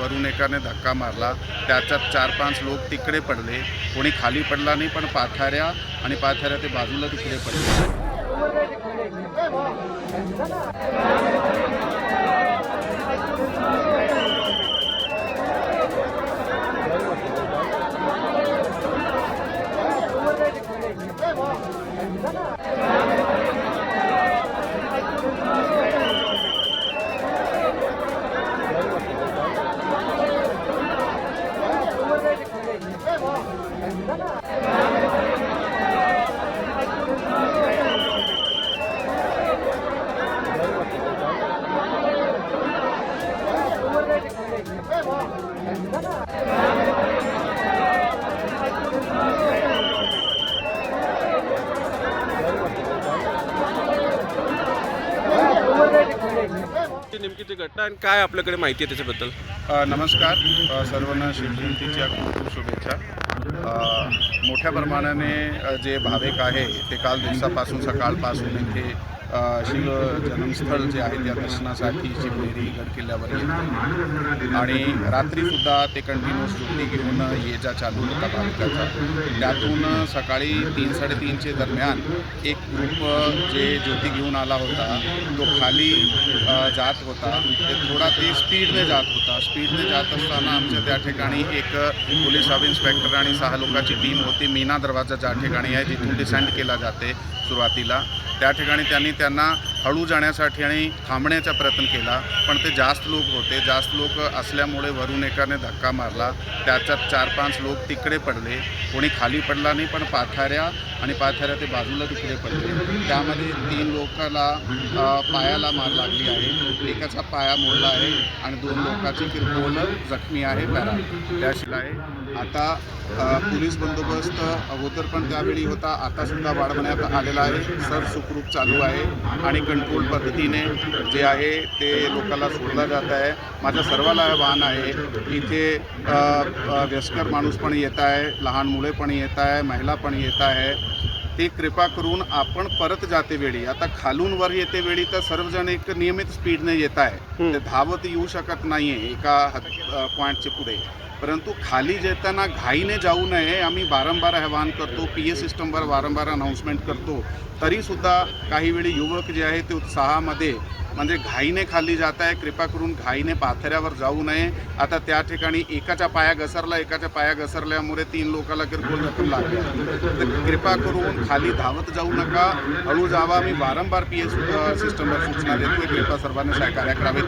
वरून एकाने धक्का मारला. त्याच्यात चार पाच लोक तिकडे पडले. कोणी खाली पडला नाही पण पाथाऱ्या आणि पाथाऱ्या ते बाजूला तिकडे पडले. ती नेमकी ती घटना आणि काय आपल्याकडे माहिती आहे त्याच्याबद्दल? अ, नमस्कार. अ, सर्वांना शिवजयंतीच्या खूप खूप शुभेच्छा. अ, मोठ्या प्रमाणाने अ, जे भाविक आहे ते काल दिवसापासून सकाळपासून इथे शिव जन्मस्थळ जे आहे त्या दर्शनासाठी शिवनेरी गड किल्ल्यावर येते आणि रात्रीसुद्धा ते कंटिन्यू सुट्टी घेऊन ये जा चालू होता भाविकाचा त्यातून सकाळी तीन साडेतीनचे दरम्यान एक ग्रुप जे ज्योती घेऊन आला होता तो खाली जात होता. ते थोडा ते स्पीडने जात होता. स्पीडने जात असताना आमच्या त्या ठिकाणी एक पोलीस सब इन्स्पेक्टर आणि सहा लोकांची टीम होती. मीना दरवाजा ज्या ठिकाणी आहे जिथून डिसेंड केला जाते सुरुवातीला. त्या ठिकाणी त्यांनी त्यांना हळू जाण्यासाठी आणि थांबण्याचा प्रयत्न केला पण ते जास्त लोक होते. जास्त लोक असल्यामुळे वरून एकाने धक्का मारला. त्याच्यात चार पाच लोक तिकडे पडले. कोणी खाली पडला नाही पण पाथाऱ्या आणि पाथाऱ्या ते बाजूला तिकडे पडले. त्यामध्ये तीन लोकाला पायाला मार लागली आहे. एकाचा पाया मोडला आहे आणि दोन लोकांची किरकोळ जखमी आहे पॅरा. त्याशिवाय आता पोलीस बंदोबस्त अगोदर पण त्यावेळी होता. आतासुद्धा वाढवण्यात आलेला आहे. सर सुखरूप चालू आहे. आणि कंट्रोल पद्धतीने जे आहे ते लोकांना सोडलं जात आहे. माझ्या सर्वाला आव्हान आहे. इथे वयस्कर माणूस पण येत आहे लहान मुले पण येत आहे महिला पण येत आहे. ते कृपा करून आपण परत जाते वेळी. आता खालून वर येते वेळी तर सर्वजण एक नियमित स्पीडने येत आहे. ते धावत येऊ शकत नाही आहे एका पॉईंटच्या पुढे. परंतु खाली जेताना घाईने जाऊ नये आम्ही वारंवार आवाहन करतो पी ए सिस्टमवर वारंवार अनाऊन्समेंट करतो. तरीसुद्धा काही वेळी युवक जे आहे ते उत्साहामध्ये म्हणजे घाईने खाली जात आहे कृपा करून घाईने पाथऱ्यावर जाऊ नये. आता त्या ठिकाणी एकाच्या पाया घसरला एकाच्या पाया घसरल्यामुळे तीन लोकाला किरकोळ जखम लागली. तर कृपा करून खाली धावत जाऊ नका. हळू जावा मी वारंवार पी एस सिस्टमवर सूचना देतोय. कृपा सर्वांनी सहकार्य करावे.